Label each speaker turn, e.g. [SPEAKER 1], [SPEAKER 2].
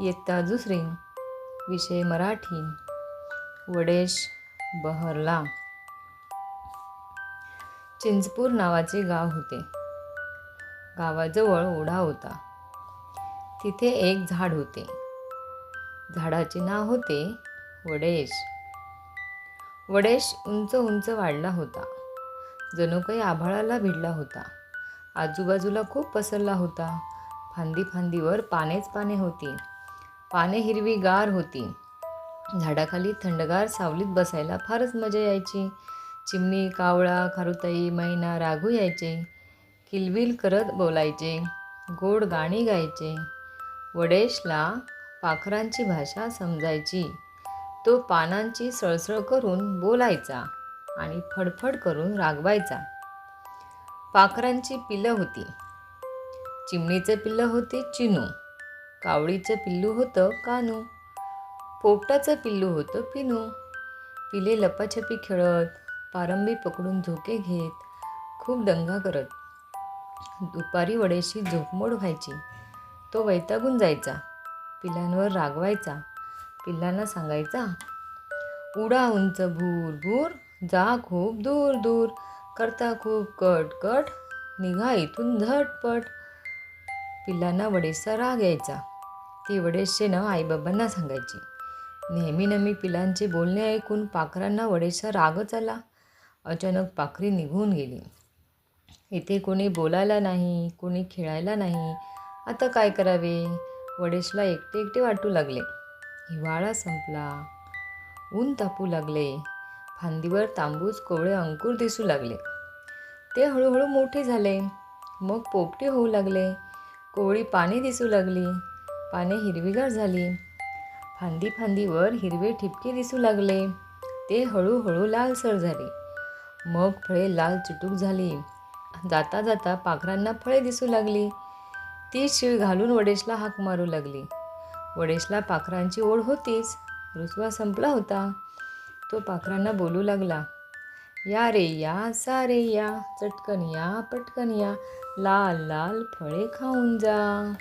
[SPEAKER 1] इयत्ता दुसरी विषय मराठी. वडेश बहरला. चिंचपूर नावाचे गाव होते. गावाजवळ ओढा होता. तिथे एक झाड होते. झाडाचे नाव होते वडेश. वडेश उंच उंच वाढला होता. जणू काही आभाळाला भिडला होता. आजूबाजूला खूप पसरला होता. फांदी फांदीवर पानेच पाने होती. पाने हिरवीगार होती. झाडाखाली थंडगार सावलीत बसायला फारच मजा यायची. चिमणी कावळा खारुताई मैना राघू यायचे. किलबिल करत बोलायचे. गोड गाणी गायचे. वडेशला पाखरांची भाषा समजायची. तो पानांची सळसळ करून बोलायचा आणि फडफड करून रागवायचा. पाखरांची पिल्लं होती. चिमणीचं पिल्लं होते चिनू. कावळीचं पिल्लू होतं कानू. पोपटाचं पिल्लू होतं पिनू. पिले लपाछपी खेळत पारंबी पकडून झोके घेत खूप दंगा करत. दुपारी वडेशी झोपमोड व्हायची. तो वैतागून जायचा. पिलांवर रागवायचा. पिल्लांना सांगायचा उडा उंच भूर भूर जा खूप दूर दूर करता खूप कट कट निघा इथून झटपट. पिल्लांना वडेसा राग यायचा. ते वडेशचे नाव आईबाबांना सांगायची. नेहमी नेहमी पिलांचे बोलणे ऐकून पाखरांना वडेशचा रागच आला अचानक पाखरी निघून गेली. इथे कोणी बोलायला नाही कोणी खेळायला नाही. आता काय करावे? वडेशला एकटे एकटे वाटू लागले. हिवाळा संपला. ऊन तापू लागले. फांदीवर तांबूस कोवळे अंकुर दिसू लागले. ते हळूहळू मोठे झाले. मग पोपटे होऊ लागले. कोवळी पाने दिसू लागली. पाने हिरवीगार झाली. फांदी फांदीवर हिरवे ठिपके दिसू लागले. ते हळूहळू लालसर झाले. मग फळे लाल चुटूक झाली. जाता जाता पाखरांना फळे दिसू लागली. ती शिळ घालून वडेशला हाक मारू लागली. वडेशला पाखरांची ओढ होतीच. रुसवा संपला होता. तो पाखरांना बोलू लागला. या रे या सा रे या चटकन या पटकन या. लाल लाल फळे खाऊन जा.